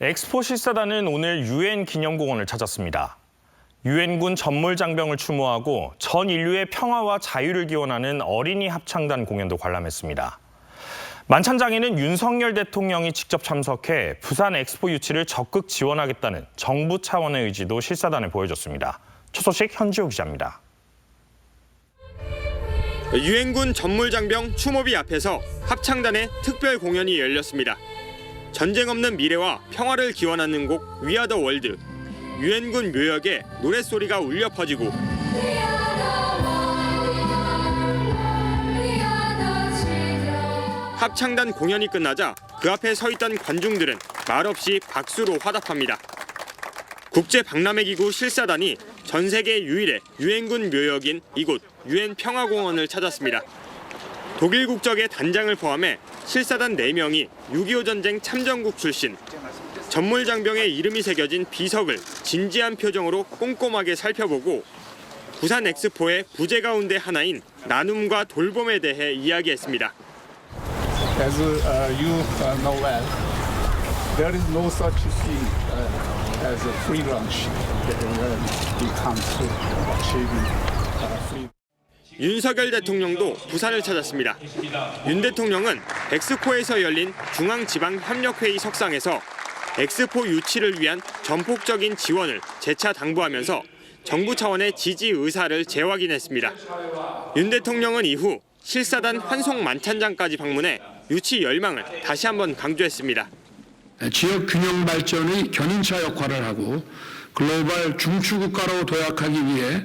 엑스포 실사단은 오늘 유엔 기념공원을 찾았습니다. 유엔군 전몰 장병을 추모하고 전 인류의 평화와 자유를 기원하는 어린이 합창단 공연도 관람했습니다. 만찬장에는 윤석열 대통령이 직접 참석해 부산 엑스포 유치를 적극 지원하겠다는 정부 차원의 의지도 실사단에 보여줬습니다. 첫 소식 현지호 기자입니다. 유엔군 전물장병 추모비 앞에서 합창단의 특별 공연이 열렸습니다. 전쟁 없는 미래와 평화를 기원하는 곡 위아 더 월드. 유엔군 묘역에 노랫소리가 울려 퍼지고 합창단 공연이 끝나자 그 앞에 서 있던 관중들은 말없이 박수로 화답합니다. 국제 박람회 기구 실사단이 전 세계 유일의 유엔군 묘역인 이곳 유엔 평화공원을 찾았습니다. 독일 국적의 단장을 포함해 실사단 4명이 6.25 전쟁 참전국 출신 전몰 장병의 이름이 새겨진 비석을 진지한 표정으로 꼼꼼하게 살펴보고 부산 엑스포의 부제 가운데 하나인 나눔과 돌봄에 대해 이야기했습니다. As uh, you uh, know well, there is no such thing uh, as a free lunch when it comes to achieving uh, free. 윤석열 대통령도 부산을 찾았습니다. 윤 대통령은 엑스포에서 열린 중앙지방협력회의 석상에서 엑스포 유치를 위한 전폭적인 지원을 재차 당부하면서 정부 차원의 지지 의사를 재확인했습니다. 윤 대통령은 이후 실사단 환송 만찬장까지 방문해 유치 열망을 다시 한번 강조했습니다. 지역 균형 발전의 견인차 역할을 하고 글로벌 중추국가로 도약하기 위해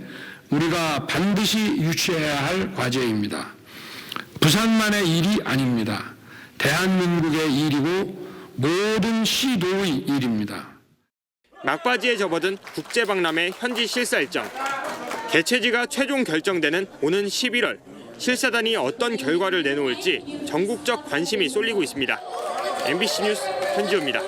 우리가 반드시 유치해야 할 과제입니다. 부산만의 일이 아닙니다. 대한민국의 일이고 모든 시도의 일입니다. 막바지에 접어든 국제박람회 현지 실사 일정. 개최지가 최종 결정되는 오는 11월 실사단이 어떤 결과를 내놓을지 전국적 관심이 쏠리고 있습니다. MBC 뉴스 현지호입니다.